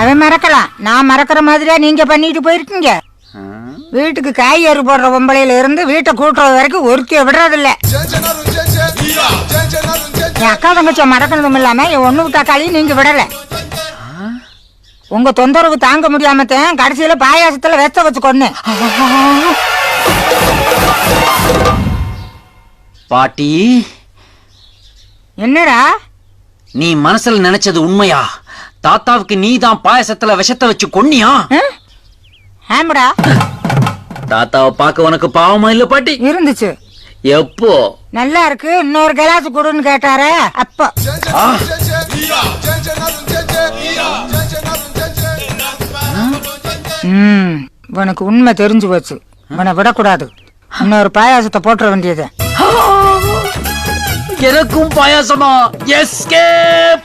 அவன் மறக்கலாம். நான் மறக்கிற மாதிரியா நீங்க பண்ணிட்டு போயிருக்கீங்க? வீட்டுக்கு காய்கறி போடுற பொம்பளையில இருந்து வீட்டை கூட்டுறது வரைக்கும் ஒருத்திய விடுறதில்ல. என் அக்கா தங்கச்சியை மறக்கணதும் இல்லாம என் ஒண்ணு தக்காளி நீங்க விடல. உங்க தொந்தரவு தாங்க முடியாம தான் கடைசியில பாயாசத்துல வெச்ச வச்சு கொன்னு பாட்டி என்னடா? நீ மனசுல நினைச்சது உண்மையா? தாத்தாவுக்கு நீ தான் பாயசத்துல விஷத்தை வச்சு கொன்னியா? ஹம்? ஆமாடா. தாத்தாவை பார்க்க உனக்கு பாவமா இல்ல பாட்டி? இருந்துச்சு. எப்போ? நல்லா இருக்கு. இன்னொரு கிளாஸ் கொடுன்னு கேட்டாரே அப்போ. ம் உனக்கு உண்மை தெரிஞ்சு போச்சு. உன்னை விடக்கூடாது. இன்னொரு பாயாசத்தை போட்டுற வேண்டியது. எனக்கும் பாயாசமா. எஸ்கேப்